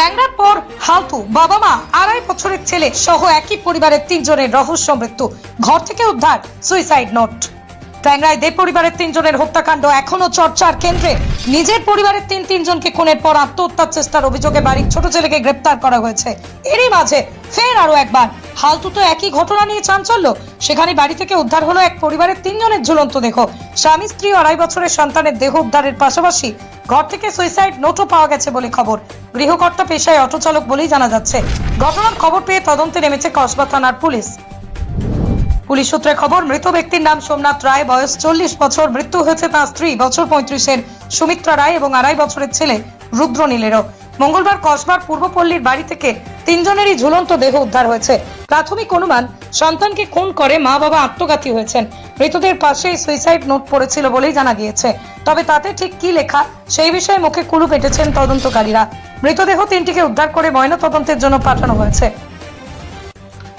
ট্যাংরার পর, হালতু বাবা মা আড়াই বছরের ছেলে সহ একই পরিবারের তিনজনের রহস্য মৃত্যু। ঘর থেকে উদ্ধার সুইসাইড নোট ট্যাংরায় দেব পরিবারের তিনজনের হত্যাকাণ্ড এখনও চর্চার কেন্দ্রে। নিজের পরিবারের তিন তিনজনকে খুনের পর আত্মহত্যার চেষ্টার অভিযোগে বাড়ির ছোট ছেলেকে গ্রেপ্তার করা হয়েছে। এরই মাঝে ফের আরও একবার। হালতু তো একই ঘটনা নিয়ে চাঞ্চল্য। সেখানে বাড়ি থেকে উদ্ধার হলো এক পরিবারের তিনজনের ঝুলন্ত দেহ। স্বামী, স্ত্রী আড়াই বছরের সন্তানের দেহ উদ্ধারের পাশাপাশি ঘর থেকে সুইসাইড নোটও পাওয়া গেছে বলে খবর। গৃহকর্তা পেশায় অটো চালক বলেই জানা যাচ্ছে। ঘটনার খবর পেয়ে তদন্তে নেমেছে কসবা থানার পুলিশ। পুলিশ সূত্রে খবর, মৃত ব্যক্তির নাম সোমনাথ রায়, বয়স চল্লিশ বছর, মৃত্যু হয়েছে তার স্ত্রী বছর পঁয়ত্রিশের সুমিত্রা রায় এবং আড়াই বছরের ছেলে রুদ্রনীলেরও। মঙ্গলবার কসবার পূর্বপল্লীর বাড়ি থেকে তিনজনেরই ঝুলন্ত দেহ উদ্ধার হয়েছে। প্রাথমিক অনুমান, সন্তানকে খুন করে মা বাবা আত্মঘাতী হয়েছেন। মৃতদের পাশেই সুইসাইড নোট পড়েছিল বলেই জানা গিয়েছে। তবে তাতে ঠিক কি লেখা, সেই বিষয়ে মুখে কুলু পেটেছেন তদন্তকারীরা। মৃতদেহ তিনটিকে উদ্ধার করে ময়না তদন্তের জন্য পাঠানো হয়েছে।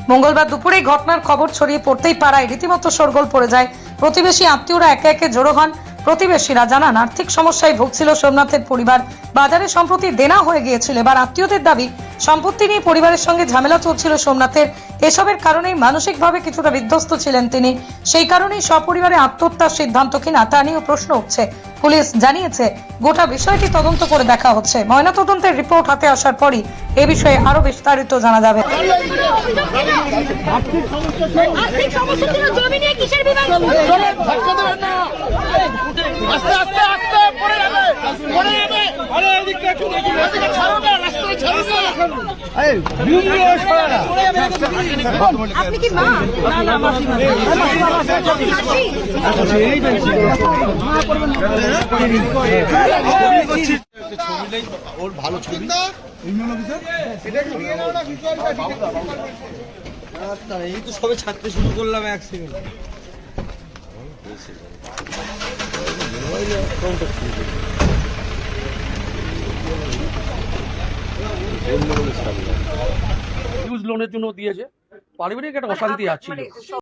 মঙ্গলবার দুপুরে ঘটনার খবর ছড়িয়ে পড়তেই পাড়ায় রীতিমতো শোরগোল পড়ে যায়। প্রতিবেশী আত্মীয়রা একে একে জড়ো হন। প্রতিবেশীরা জানান, আর্থিক সমস্যায় ভুগছিল সোমনাথের পরিবার। বাজারে সম্প্রতি দেনা হয়ে গিয়েছিল। এবার আত্মীয়দের দাবি সম্পত্তি নিয়ে পরিবারের সঙ্গে ঝামেলা চলছিল সোমনাথের। এসবের কারণেই মানসিকভাবে কিছুটা বিধ্বস্ত ছিলেন তিনি। সেই কারণেই সপরিবারে আত্মহত্যার সিদ্ধান্ত কিনা তা নিয়েও প্রশ্ন উঠছে। পুলিশ জানিয়েছে গোটা বিষয়টি তদন্ত করে দেখা হচ্ছে। ময়নাতদন্তের রিপোর্ট হাতে আসার পরই এ বিষয়ে আরও বিস্তারিত জানা যাবে। আর্থিক সমস্যা ছিল জমি নিয়ে কিসের বিবাদ? ওর ভালো ছবি এই তো সবে ছাড়তে শুরু করলাম এক সেকেন্ড ইউজ লোনের জন্য দিয়েছে। পারিবারিক একটা অশান্তি আছে।